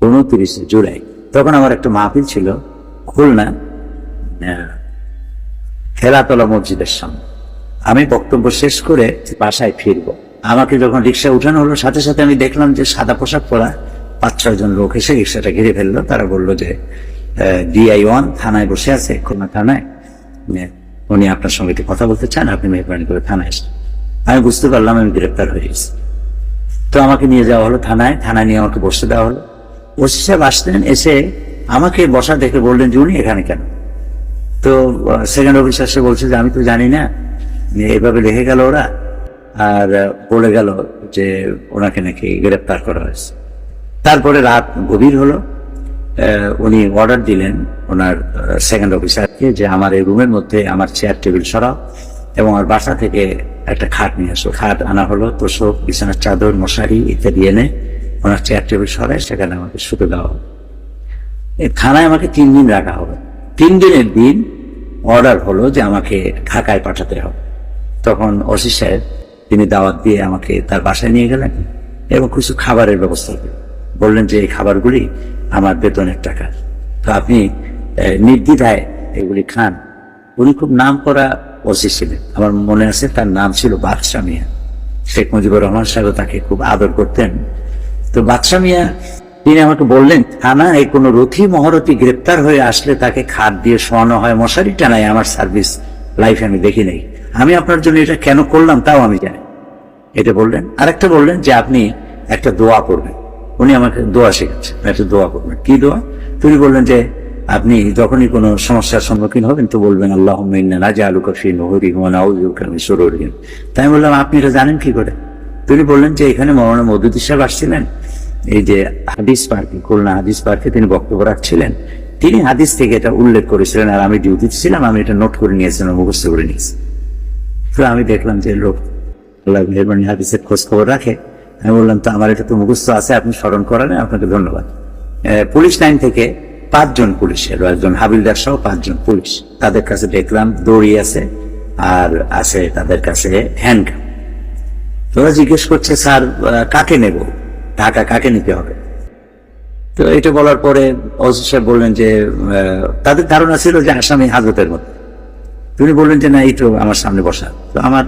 উনত্রিশে জুলাই। তখন আমার একটা মাহফিল ছিল খুলনা আহ, হেলাতলা মসজিদের সামনে। আমি বক্তব্য শেষ করে বাসায় ফিরবো। আমাকে যখন রিক্সা উঠানো হলো সাথে সাথে আমি দেখলাম যে সাদা পোশাক পরা পাঁচ ছয় জন লোক এসে রিক্সাটা ঘিরে ফেলল। তারা বলল যে ডিআই ওয়ান থানায় বসে আছে খুলনা থানায়। উনি- আপনার সঙ্গে কথা বলতে চান আপনি মেহরবানি করে থানায় এসে আমি বুঝতে পারলাম আমি গ্রেপ্তার হয়ে গেছি। তো আমাকে নিয়ে যাওয়া হলো থানায় থানায় নিয়ে আমাকে বসতে দেওয়া হলো। ওসি সাহেব আসলেন, এসে আমাকে বসা দেখে বললেন যে উনি এখানে কেন? তো সেকেন্ড অফিসার সে বলছে যে আমি তো জানি না এভাবে রেখে গেল ওরা, আর বলে গেল যে ওনাকে নাকি গ্রেপ্তার করা হয়েছে। তারপরে রাত গভীর হলো উনি অর্ডার দিলেন ওনার সেকেন্ড অফিসারকে যে আমার এই রুমের মধ্যে আমার চেয়ার টেবিল সরাও। এবং আমার বাসা থেকে একটা খাট নিয়ে আসলো। খাট আনা হলো, তোষক, বিছানার চাদর, মশারি ইত্যাদি এনে ওনার চেয়ার টেবিল সরায়, সেখানে আমাকে শুতে দেওয়া এই থানায় আমাকে তিন দিন রাখা হবে। তিন দিনের দিন অর্ডার হলো যে আমাকে ঢাকায় পাঠাতে হবে। তখন ওসি সাহেব, তিনি দাওয়াত দিয়ে আমাকে তার বাসায় নিয়ে গেলেন এবং কিছু খাবারের ব্যবস্থা করলেন বললেন যে, এই খাবারগুলি আমার বেতনের টাকা। তো আপনি নির্দ্বিধায় এগুলি খান। উনি খুব নাম করা ওসি ছিলেন। আমার মনে আছে তার নাম ছিল বাদশাহ মিয়া। শেখ মুজিবুর রহমান সাহেব তাকে খুব আদর করতেন। তো বাদশাহ মিয়া, তিনি আমাকে বললেন থানায় কোনো রথি মহরতি গ্রেপ্তার হয়ে আসলে তাকে খাট দিয়ে শোয়ানো হয়। মশারি টানায় আমার সার্ভিস লাইফ আমি দেখি নাই। আমি আপনার জন্য এটা কেন করলাম তাও আমি জানি। এটা বললেন। আরেকটা বললেন যে, আপনি একটা দোয়া করবেন। উনি আমাকে দোয়া শেখাচ্ছেন। একটা দোয়া করবেন। কি দোয়া? তিনি বললেন যে আপনি যখনই কোনো সমস্যার সম্মুখীন হবেন তো বলবেন আল্লাহ তাই বললাম, আপনি এটা জানেন কি করে? তিনি বললেন যে, এখানে মৌলানা মদুদ্দি সাহেব আসছিলেন। এই যে হাদিস পার্কে, খুলনা হাদিস পার্কে তিনি বক্তব্য রাখছিলেন। তিনি হাদিস থেকে এটা উল্লেখ করেছিলেন আর আমি ডিউটিতে ছিলাম, আমি এটা নোট করে নিয়েছিলাম, মুখস্থ করে নিয়েছি তো আমি দেখলাম যে লোক আল্লাহ মেহরবানি হাদিসের খোঁজ খবর রাখে। আমি বললাম, তো আমার এটা তো মুখস্থ আছে, আপনি স্মরণ করালেন, আপনাকে ধন্যবাদ। পুলিশ লাইন থেকে পাঁচজন পুলিশের একজন হাবিলদার সহ পাঁচজন পুলিশ। তাদের কাছে দেখলাম দড়ি আছে আর আছে তাদের কাছে হ্যান্ডকাপ তোরা জিজ্ঞেস করছে, স্যার কাকে নেব? টাকা কাকে নিতে হবে? তো এটা বলার পরে ওসি সাহেব বললেন যে তাদের ধারণা ছিল যে আসামি হাজতের মতো। তিনি বললেন যে, না, এই তো আমার সামনে বসা। তো আমার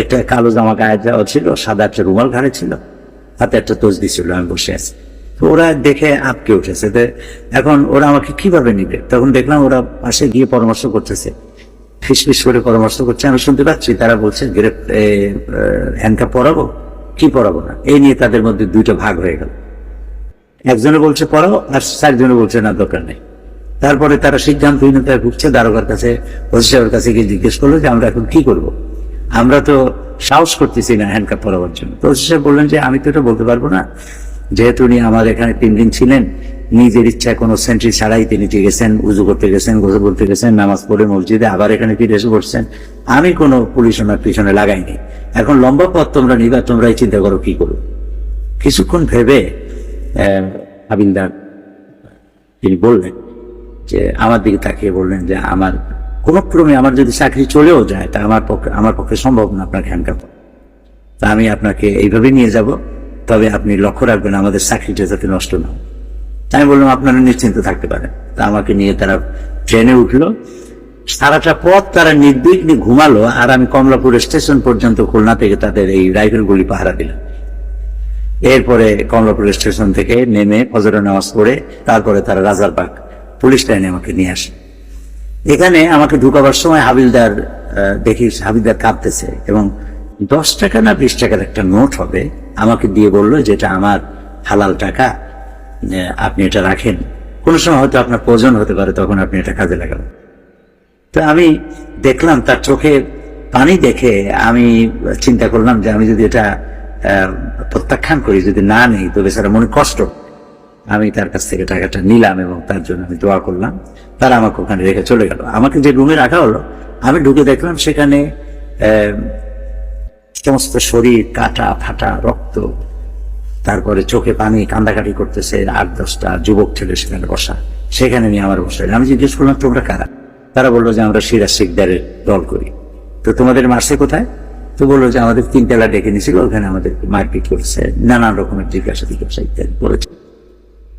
একটা কালো জামা গায়ে ছিল, সাদা একটা রুমাল ঘাড়ে ছিল। হাতে একটা তসবি ছিল, আমি বসে আছি। ওরা দেখে আপকে উঠেছে। এখন ওরা আমাকে কীভাবে নিবে? তখন দেখলাম ওরা পাশে গিয়ে পরামর্শ করতেছে। ফিসফিস করে পরামর্শ করছে। আমি শুনতে পাচ্ছি, তারা বলছে গ্রেপ হ্যান্ডকাপ পরাবো? কি পরাবো না? এই নিয়ে তাদের মধ্যে দুইটা ভাগ হয়ে গেল। একজনে বলছে পড়াও আর চারজনে বলছে, না, দরকার নেই। তারপরে তারা সিদ্ধান্তহীনতায় ভুগছে দারোগার কাছে, ওসি সাহেবের কাছে গিয়ে জিজ্ঞেস করল যে, আমরা এখন কি করব। আমরা তো সাহস করতেছি না হ্যান্ডকাপ পরাবার জন্য। তো ওসি সাহেব বললেন যে, আমি তো এটা বলতে পারব না। যেহেতু উনি আমার এখানে তিন দিন ছিলেন, নিজের ইচ্ছায় কোনো সেন্ট্রি ছাড়াই তিনি গেছেন উজু করতে গেছেন, গোসল করতে গেছেন, নামাজ পড়ে মসজিদে আবার এখানে ফিরে এসে পড়ছেন আমি কোনো পুলিশ ওনার পিছনে লাগাইনি। এখন লম্বা পথ তোমরা নিবা, তোমরাই চিন্তা করো কি করো কিছুক্ষণ ভেবে হাবিলদার, তিনি বললেন যে, আমার দিকে তাকিয়ে বললেন যে, আমার কোনো ক্রমে আমার যদি চাকরি চলেও যায়, তা আমার পক্ষে আমার পক্ষে সম্ভব না আপনাকে হ্যান্ডকাপ তা আমি আপনাকে এইভাবে নিয়ে যাব। তবে আপনি লক্ষ্য রাখবেন, আমাদের চাকরিটা যাতে নষ্ট না আমি বললাম, আপনারা নিশ্চিন্ত থাকতে পারেন। তা আমাকে নিয়ে তারা ট্রেনে উঠল। সারাটা পথ তারা নির্বিঘ্নে ঘুমালো আর আমি কমলাপুর স্টেশন পর্যন্ত খুলনা থেকে তাদের এই রাইফেলগুলি পাহারা দিলাম। এরপরে কমলাপুর স্টেশন থেকে নেমে ফজরের নামাজ পড়ে তারপরে তারা রাজারবাগ পুলিশ লাইনে আমাকে নিয়ে আসে। এখানে আমাকে ঢুকাবার সময় হাবিলদার দেখি হাবিলদার কাঁদতেছে এবং দশ টাকা না বিশ টাকার একটা নোট হবে, আমাকে দিয়ে বলল যেটা আমার হালাল টাকা আপনি এটা রাখেন। কোনো সময় হয়তো আপনার প্রয়োজন হতে পারে, তখন আপনি এটা কাজে লাগাবেন। তো আমি দেখলাম তার চোখে পানি দেখে আমি চিন্তা করলাম যে আমি যদি এটা প্রত্যাখ্যান করি, যদি না নেই, তো বেচারা মনে কষ্ট। আমি তার কাছ থেকে টাকাটা নিলাম এবং তার জন্য আমি দোয়া করলাম। তারা আমাকে ওখানে রেখে চলে গেল। আমাকে যে রুমে রাখা হলো, আমি ঢুকে দেখলাম সেখানে সমস্ত শরীর, কাটা, ফাটা, রক্ত, তারপরে চোখে পানি, কান্দাকাটি করতেছে আট দশটা, যুবক ছেলে সেখানে বসা, সেখানে নিয়ে আমার বসে। আমি জিজ্ঞেস করলাম, তোমরা কারা? তারা বলল যে, আমরা সিরাজ শিকদারের দল করি। তো তোমাদের মারছে কোথায়? তো বলল যে, আমাদের তিনতলা ডেকে নিয়েছিল, ওখানে আমাদের মারপিট করেছে। নানান রকমের জিজ্ঞাসা জিজ্ঞাসা ইত্যাদি করেছে।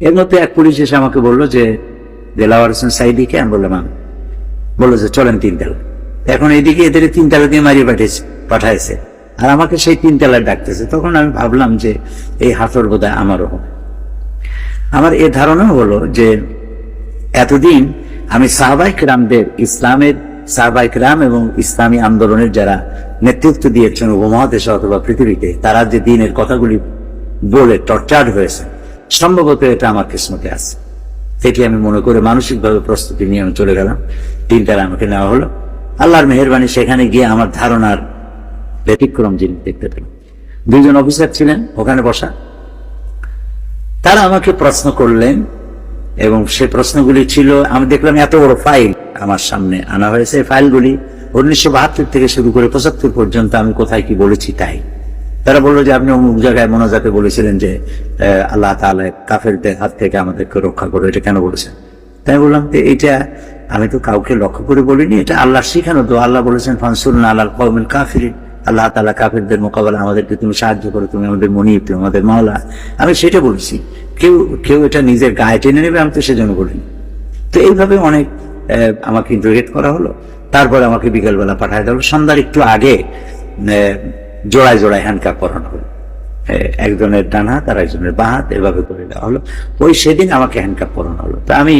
এর মধ্যে এক পুলিশ এসে আমাকে বলল যে, দেলাওয়ার হোসেন সাইদিকে? আমি বললাম, আমি বলল যে, চলেন তিনতলা এখন এইদিকে এদের তিনতলা দিয়ে মারিয়ে পাঠিয়েছে, পাঠাইছে। আর আমাকে সেই তিন তিনতলায় ডাকতেছে। তখন আমি ভাবলাম যে এই হাতর বোধহয় আমারও হবে। আমার এ ধারণা হলো যে এতদিন আমি সাহবাইক রামদের ইসলামের সাহবাইক রাম এবং ইসলামী আন্দোলনের যারা নেতৃত্ব দিয়েছেন উপমহাদেশে অথবা পৃথিবীতে, তারা যে দিনের কথাগুলি বলে টর্চার্ড হয়েছে, সম্ভবত এটা আমার কিসমতে আছে। এটি আমি মনে করে মানসিকভাবে প্রস্তুতি নিয়ে আমি চলে গেলাম। তিনটার আমাকে নেওয়া হলো। আল্লাহর মেহরবানি সেখানে গিয়ে আমার ধারণার ব্যতিক্রম জিনিস দেখতে পেলাম দুইজন অফিসার ছিলেন, ওখানে বসা। তারা আমাকে প্রশ্ন করলেন এবং সে প্রশ্নগুলি ছিল, আমি দেখলাম এত বড় ফাইল আমার সামনে আনা হয়েছে। ফাইলগুলি উনিশশো বাহাত্তর থেকে শুরু করে পঁচাত্তর পর্যন্ত আমি কোথায় কি বলেছি তাই। তারা বলল যে আপনি অমুক জায়গায় মোনাজাতে বলেছিলেন যে আল্লাহ তাআলা কাফেরদের হাত থেকে আমাদেরকে রক্ষা করো, এটা কেন বলেছেন? তাই বললাম যে এটা আমি তো কাউকে লক্ষ্য করে বলিনি, এটা আল্লাহ শিখানো তো আল্লাহ বলেছেন ফানসুল আল্লাহ কৌমিল কাফির আল্লাহ তালা কাফেরদের মোকাবেলা আমাদেরকে তুমি সাহায্য করো, তুমি আমাদের মনিব, তুমি আমাদের মাওলা। আমি সেটা বলছি, কেউ কেউ এটা নিজের গায়ে টেনে নেবে, আমি তো সেজন্য বলিনি। তো এইভাবে অনেক আমাকে ইন্টারোগেট করা হলো। তারপরে আমাকে বিকেলবেলা পাঠায় দেওয়া হলো। সন্ধ্যার একটু আগে জোড়ায় জোড়ায় হ্যান্ডকাপ করানো হলো। একজনের ডান হাত আর একজনের বাঁ হাত, এভাবে করে দেওয়া হলো। ওই সেদিন আমাকে হ্যান্ডকাপ পরানো হলো। তা আমি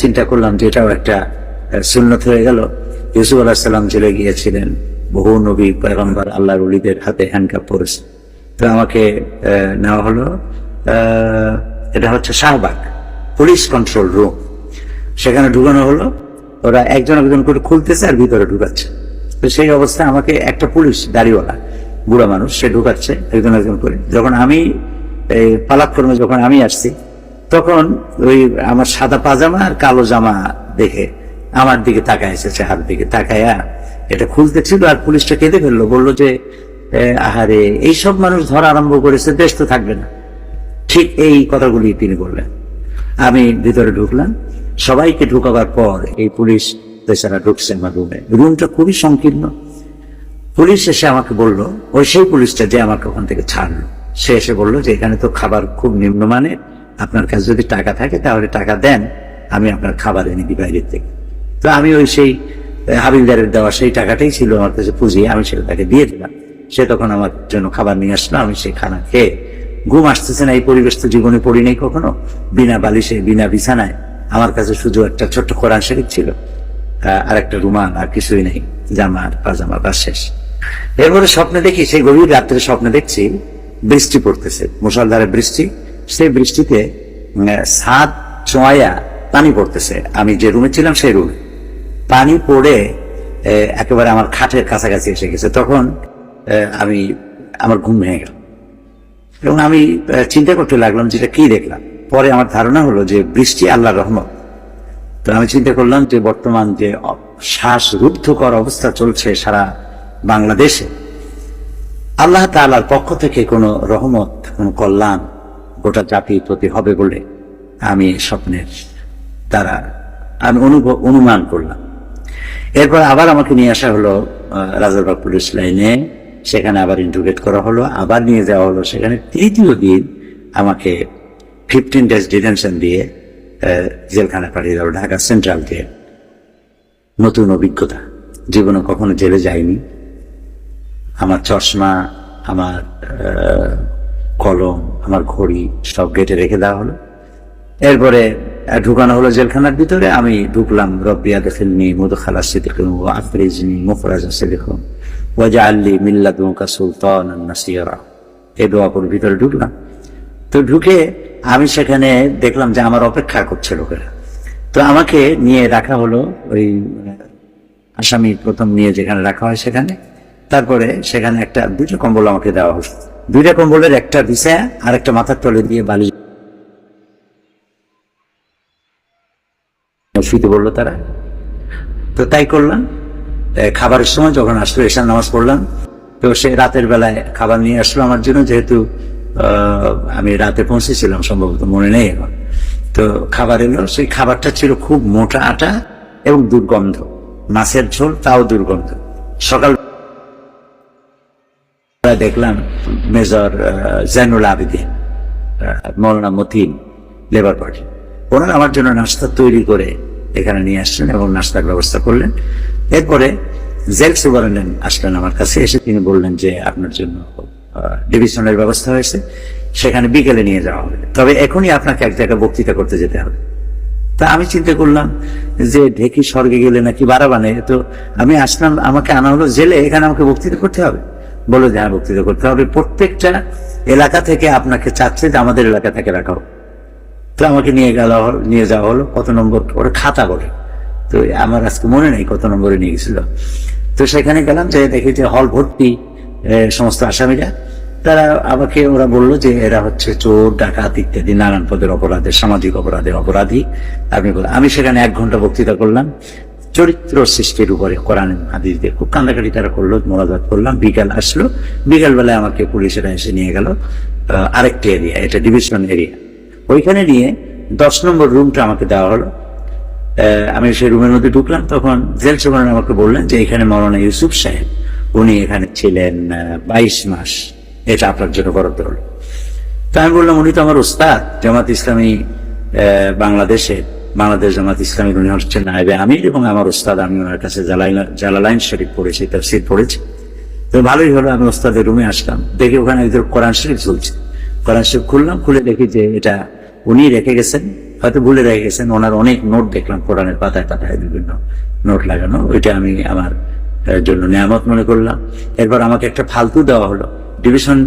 চিন্তা করলাম যে এটাও একটা সুন্নত হয়ে গেল। ইউসুফ আলাহ সাল্লাম জেলে গিয়েছিলেন। বহু নবী পয়গম্বর আল্লাহর উলিদের হাতে হ্যান্ডকাপ পরেছে। তো আমাকে নেওয়া হলো এটা হচ্ছে শাহবাগ পুলিশ কন্ট্রোল রুম সেখানে ঢুকানো হলো, ওরা একজন একজন করে খুলতেছে আর ভিতরে ঢুকাচ্ছে। তো সেই অবস্থায় আমাকে একটা পুলিশ দাড়িওয়ালা, বুড়া মানুষ, সে ঢুকাচ্ছে একজন একজন করে। যখন আমি এই পালাক্রমে যখন আমি আসছি, তখন ওই আমার সাদা পাজামা আর কালো জামা দেখে আমার দিকে তাকায় এসেছে হাত দিকে, তাকায়া এটা খুলতে ছিল আর পুলিশটা কেঁদে ফেলল, বলল যে আহারে, এইসব মানুষ ধরা আরম্ভ করেছে, দেশ তো থাকবে না। ঠিক এই কথাগুলি তিনি বললেন। আমি ভিতরে ঢুকলাম। সবাইকে ঢুকাবার পর এই পুলিশ বেচারা ঢুকছে আমার রুমে। রুমটা খুবই সংকীর্ণ। পুলিশ এসে আমাকে বলল, ওই সেই পুলিশটা যে আমাকে ওখান থেকে ছাড়লো। সে এসে বলল যে, এখানে তো খাবার খুব নিম্নমানের। আপনার কাছে যদি টাকা থাকে তাহলে টাকা দেন, আমি আপনার খাবার এনে দিই বাইরের থেকে। তো আমি ওই সেই হাবিলদারের দেওয়া সেই টাকাটাই ছিল আমার কাছে পুঁজি, আমি সেটা তাকে দিয়ে দিলাম। সে তখন আমার জন্য খাবার নিয়ে আসলো, আমি সেই খানা খেয়ে ঘুম আসতেছে না, এই পরিবেশ তো জীবনে পড়ি নাই কখনো। বিনা বালিশে, বিনা বিছানায় আমার কাছে শুধু একটা ছোট্ট কোরআন শরীফ ছিল আর একটা রুমাল আর কিছুই নেই, জামা আর পাজামা বাস শেষ। এরপরে স্বপ্নে দেখি, সেই গভীর রাত্রে স্বপ্নে দেখছি বৃষ্টি পড়তেছে মুসলধারে বৃষ্টি। সেই বৃষ্টিতে ছাদ চোয়া পানি পড়তেছে। আমি যে রুমে ছিলাম সেই রুমে। পানি পড়ে একেবারে আমার খাটের কাছাকাছি এসে গেছে। তখন আমি, আমার ঘুম ভেঙে গেল। এবং আমি চিন্তা করতে লাগলাম যেটা কি দেখলাম। পরে আমার ধারণা হলো যে বৃষ্টি আল্লাহর রহমত। তো আমি চিন্তা করলাম যে বর্তমান যে শ্বাসরুদ্ধকর অবস্থা চলছে সারা বাংলাদেশে, আল্লাহ তাআলার পক্ষ থেকে কোনো রহমত, কোনো কল্যাণ গোটা জাতির প্রতি হবে বলে আমি স্বপ্নের তারা আমি অনুভব, অনুমান করলাম। এরপর আবার আমাকে নিয়ে আসা হলো রাজারবাগ পুলিশ লাইনে। সেখানে আবার ইন্টুগেট করা হলো, আবার নিয়ে যাওয়া হলো। সেখানে তৃতীয় দিন আমাকে ফিফটিন ডেজ ডিটেনশন দিয়ে জেলখানা পাঠিয়ে দেওয়া ঢাকা সেন্ট্রাল জেল নতুন অভিজ্ঞতা। জীবনে কখনো জেলে যাইনি। আমার চশমা, আমার কলম, আমার ঘড়ি সব গেটে রেখে দেওয়া হলো। এরপরে ঢুকানো হলো জেলখানার ভিতরে। আমি ঢুকলাম রব্বিয়া দেখেননি মধুখালা সিদ্দিকুম আফরিজনি মুফরাজা সিদ্দিকুম ওয়াজা আল্লি মিল্লাদুকা সুলতান নাসিরা। এই দোয়া করে ভিতরে ঢুকলাম। তো ঢুকে আমি সেখানে দেখলাম যে আমার অপেক্ষা করছে লোকেরা। তো আমাকে নিয়ে রাখা হলো ওই আসামি প্রথম নিয়ে যেখানে রাখা হয় সেখানে। তারপরে সেখানে একটা, দুইটা কম্বল আমাকে দেওয়া হলো। দুইটা কম্বলের একটা বিছায়া আর একটা মাথার তলে দিয়ে বালি। শুইতে বলল তারা। তো তাই করলাম। খাবারের সময় যখন আসলো এসার নামাজ পড়লাম তো সে রাতের বেলায় খাবার নিয়ে আসলো আমার জন্য যেহেতু আমি রাতে পৌঁছেছিলাম সম্ভবত মনে নেই এখন। তো খাবার এলো সেই খাবারটা ছিল খুব মোটা আটা এবং দুর্গন্ধ। মাছের ঝোল তাও দুর্গন্ধ। সকাল দেখলাম major ah, Zainul Abedin Maulana Matin Labour Party. ওনারা আমার জন্য নাস্তা তৈরি করে এখানে নিয়ে আসলেন এবং নাস্তার ব্যবস্থা করলেন। এরপরে জেল সুপারিনটেন্ডেন্ট আসলেন আমার কাছে এসে তিনি বললেন যে আপনার জন্য ডিভিশনের ব্যবস্থা হয়েছে, সেখানে বিকেলে নিয়ে যাওয়া হবে। তবে এখনই আপনাকে এক জায়গায় বক্তৃতা করতে যেতে হবে। তা আমি চিন্তা করলাম যে ঢেকি স্বর্গে গেলে নাকি বাড়াবানে তো আমি আসলাম, আমাকে আনা হলো জেলে, এখানে আমাকে বক্তৃতা করতে হবে। বলো যে হ্যাঁ বক্তৃতা করতে হবে। প্রত্যেকটা এলাকা থেকে আপনাকে চাচ্ছে যে আমাদের এলাকা থেকে রাখা হোক। তো আমাকে নিয়ে গেল, নিয়ে যাওয়া হলো, কত নম্বর, ওরা খাতা বলে তো আমার আজকে মনে নেই কত নম্বরে নিয়ে গেছিল। তো সেখানে গেলাম যে দেখি যে হল ভর্তি সমস্ত আসামিরা। তারা আমাকে, ওরা বলল যে এরা হচ্ছে চোর, ডাকাত ইত্যাদি, নানান পদের অপরাধের সামাজিক অপরাধের অপরাধী। আপনি আমি সেখানে এক ঘণ্টা বক্তৃতা করলাম। চরিত্র সৃষ্টির উপরে কোরআন হাদিস দিয়ে খুব কান্দাকাটি তারা করল, মোনাজাত করলাম। বিকাল আসলো বিকাল বেলায় আমাকে পুলিশেরা এসে নিয়ে গেল। আরেকটি এরিয়া এটা ডিভিশন এরিয়া ওইখানে নিয়ে দশ নম্বর রুমটা আমাকে দেওয়া হলো। আমি সেই রুমের মধ্যে ঢুকলাম, তখন জেল সুপার আমাকে বললেন যে, এখানে মৌলানা ইউসুফ সাহেব, উনি এখানে ছিলেন বাইশ মাস। এটা আপনার জন্য বরাদ্দ হলো। তো আমি বললাম, উনি তো আমার উস্তাদ জামাত ইসলামী বাংলাদেশে, বাংলাদেশ জামাত ইসলামী উনি হচ্ছেন নাইবে আমির এবং আমার উস্তাদ আমি ওনার কাছে জালালাইন শরীফ পড়েছি তার তাফসির পড়েছি। তো ভালোই হলো, আমি ওস্তাদের রুমে আসলাম। দেখি ওখানে একজন কোরআন শরীফ চলছে কোরআন শরীফ খুললাম, খুলে দেখি যে এটা উনি রেখে গেছেন, হয়তো ভুলে রেখে গেছেন, ওনার অনেক নোট দেখলাম, কোরআনের পাতায় পাতায় বিভিন্ন নোট লাগানো, ওইটা আমি আমার জন্য নিয়ামত মনে করলাম। এরপর আমাকে একটা ফালতু দেওয়া হলো, ডিভিশন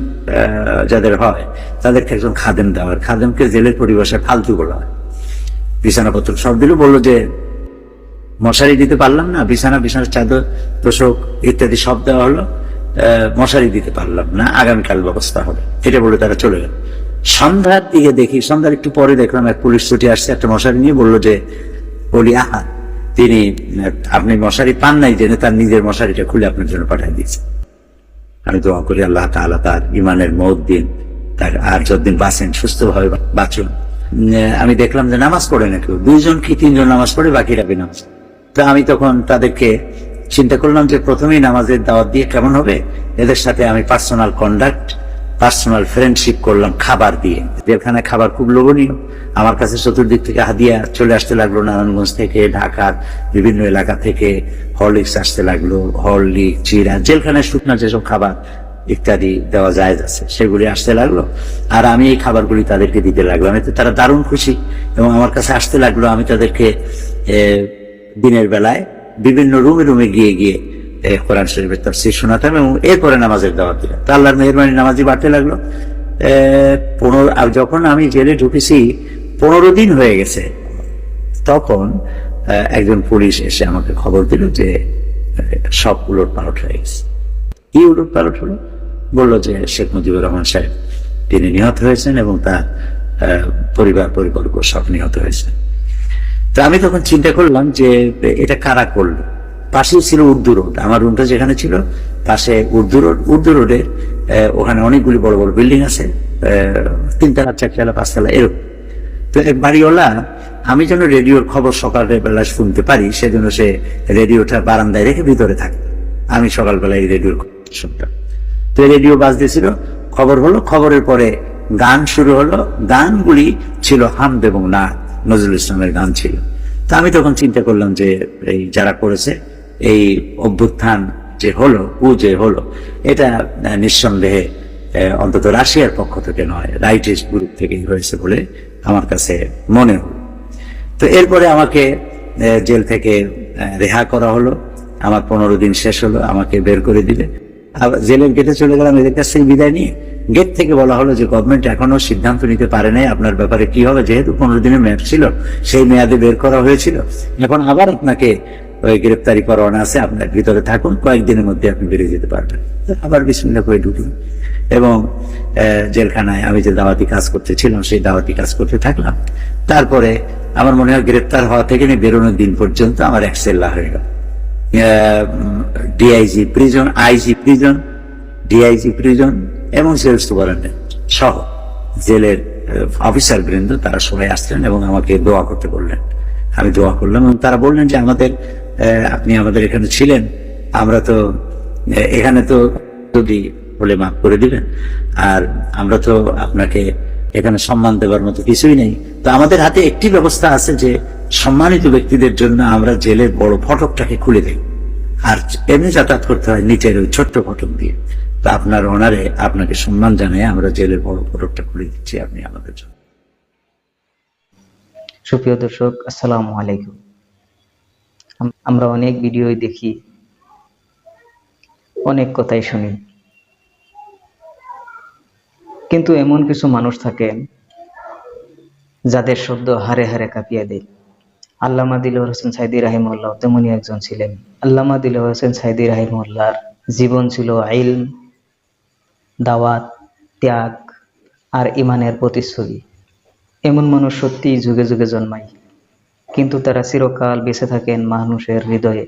যাদের হয়, তাদেরকে একজন খাদেম দেওয়া হয়। খাদেমকে জেলের পরিবেশে ফালতু বলা হয়। বিছানাপত্র সব দিল, বলল যে, মশারি দিতে পারলাম না, বিছানা বিছানার চাদর, তোষক ইত্যাদি সব দেওয়া হলো মশারি দিতে পারলাম না, আগামীকাল ব্যবস্থা হবে। এটা বলে তারা চলে গেল। সন্ধ্যার দিকে দেখি সন্ধ্যার একটু পরে দেখলাম এক পুলিশ ছুটি আসছে, একটা মশারি নিয়ে বলল যে, বলি, আহা, তিনি, আপনি মশারি পান নাই জেনে তার নিজের মশারিটা খুলে আপনার জন্য পাঠিয়ে দিয়েছে। আমি দোয়া করি আল্লাহ তাআলা তার ইমানের মত দিন, তার আর যতদিন বাঁচেন, সুস্থভাবে বাঁচুন। আমি দেখলাম যে নামাজ পড়ে না কেউ, দুইজন কি তিনজন নামাজ পড়ে, বাকিরা নামাজ তো আমি তখন তাদেরকে চিন্তা করলাম যে, প্রথমেই নামাজের দাওয়াত দিয়ে কেমন হবে? এদের সাথে আমি পার্সোনাল কন্ডাক্ট পার্সোনাল ফ্রেন্ডশিপ করলাম, খাবার দিয়ে। যেখানে খাবার খুব লোভনীয়। আমার কাছে চতুর্দিক থেকে হাদিয়া চলে আসতে লাগল, নারায়ণগঞ্জ থেকে, ঢাকার বিভিন্ন এলাকা থেকে হরলিক্স আসতে লাগল হরলিক চিরা জেলখানায় শুকনা যেসব খাবার ইত্যাদি দেওয়া যায় আছে, সেগুলি আসতে লাগল। আর আমি এই খাবারগুলি তাদেরকে দিতে লাগলাম। এতে তারা দারুণ খুশি এবং আমার কাছে আসতে লাগল, আমি তাদেরকে দিনের বেলায় বিভিন্ন রুমে রুমে গিয়ে গিয়ে কোরআন শরীফের তাফসীর শোনাতাম এবং এরপরে নামাজের দাওয়াত দিলাম। তা আল্লাহর মেহরবানি নামাজি বাড়তে লাগল। পনেরো যখন আমি জেলে ঢুকেছি, পনেরো দিন হয়ে গেছে। তখন একজন পুলিশ এসে আমাকে খবর দিল যে সব উলট পালট হয়ে গেছে। কি উলট পালট হলো? বলল যে, শেখ মুজিবুর রহমান সাহেব, তিনি নিহত হয়েছেন এবং তার পরিবার পরিবর্গ সব নিহত হয়েছে। তা আমি তখন চিন্তা করলাম যে, এটা কারা করল? পাশেই ছিল উর্দু রোড। আমার রুমটা যেখানে ছিল, পাশে উর্দু রোড। উর্দু রোডে ওখানে অনেকগুলি বড় বড় বিল্ডিং আছে তিনতলা, চারতলা, পাঁচতলা, এরকম। তো এক বাড়িওয়ালা, আমি যেন রেডিওর খবর সকালে বেলা শুনতে পারি, সেজন্য সে রেডিওটা বারান্দায় রেখে ভিতরে থাকে। আমি সকালবেলায় রেডিওর শুনতাম। তো রেডিও বাজতেছিল, খবর হলো, খবরের পরে গান শুরু হলো। গানগুলি ছিল হামদ এবং না নজরুল ইসলামের গান ছিল। তা আমি তখন চিন্তা করলাম যে, এই যারা করেছে এই অভ্যুত্থান যে হলো উ যে হলো, এটা নিঃসন্দেহে অন্তত রাশিয়ার পক্ষ থেকে নয়, রাইটিস্ট গ্রুপ থেকেই হয়েছে বলে আমার কাছে মনে হলো তো এরপরে আমাকে জেল থেকে রেহা করা হলো, আমার পনেরো দিন শেষ হলো, আমাকে বের করে দিলে। আবার জেলের গেটে চলে গেলাম, এদের কাছ থেকে বিদায় নিয়ে। গেট থেকে বলা হলো যে, গভর্নমেন্ট এখনও সিদ্ধান্ত নিতে পারে নাই আপনার ব্যাপারে কি হবে? যেহেতু পনেরো দিনের মেয়াদ ছিল, সেই মেয়াদে বের করা হয়েছিল। এখন আবার আপনাকে গ্রেপ্তারি পরোয়ানা আছে, আপনার ভিতরে থাকুন, কয়েকদিনের মধ্যে আপনি বেরিয়ে যেতে পারবেন। আবার বিসমিল্লা করে ঢুকলাম এবং জেলখানায় আমি যে দাওয়াতি কাজ করতে ছিলাম সেই দাওয়াতি কাজ করতে থাকলাম। তারপরে আমার মনে হয় গ্রেপ্তার হওয়া থেকে নিয়ে বেরোনোর দিন পর্যন্ত আমার এক সেল্লা হয়ে গেল। DIG prison, IG prison, DIG prison এবং জেল সুপারিনটেন্ডেন্ট সহ জেলের অফিসার বৃন্দ তারা সবাই আসলেন এবং আমাকে দোয়া করতে বললেন। আমি দোয়া করলাম এবং তারা বললেন যে আমাদের আপনি আমাদের এখানে ছিলেন, আমরা তো এখানে তো যদি হলে মাফ করে দিবেন, আর আমরা তো আপনাকে এখানে সম্মান দেওয়ার মতো কিছুই নেই। তো আমাদের হাতে একটি ব্যবস্থা আছে যে সম্মানিত ব্যক্তিদের জন্য আমরা জেলের বড় ফটকটাকে খুলে দেই, আর এমনি যাতায়াত করতে হয় নিচের ওই ছোট্ট ফটক দিয়ে। তা আপনার অনারে আপনাকে সম্মান জানিয়ে আমরা জেলের বড় ফটকটা খুলে দিচ্ছি আপনি আমাদের জন্য। সুপ্রিয় দর্শক, আসসালামু আলাইকুম। আমরা অনেক ভিডিওই দেখি। অনেক কথাই শুনি। কিন্তু এমন কিছু মানুষ থাকেন যাদের শব্দ হারে হারে কাঁপিয়ে দেয়। আল্লামা দিলওয়ার হোসেন সাইদি রাহিমুল্লাহ তেমনই একজন ছিলেন। আল্লামা দিলওয়ার হোসেন সাইদি রাহিমুল্লাহর জীবন ছিল আইল, দাওয়াত, ত্যাগ আর ইমানের প্রতিচ্ছবি। এমন মানুষ সত্যিই যুগে যুগে জন্মায়। কিন্তু তারা চিরকাল বেঁচে থাকেন মানুষের হৃদয়ে।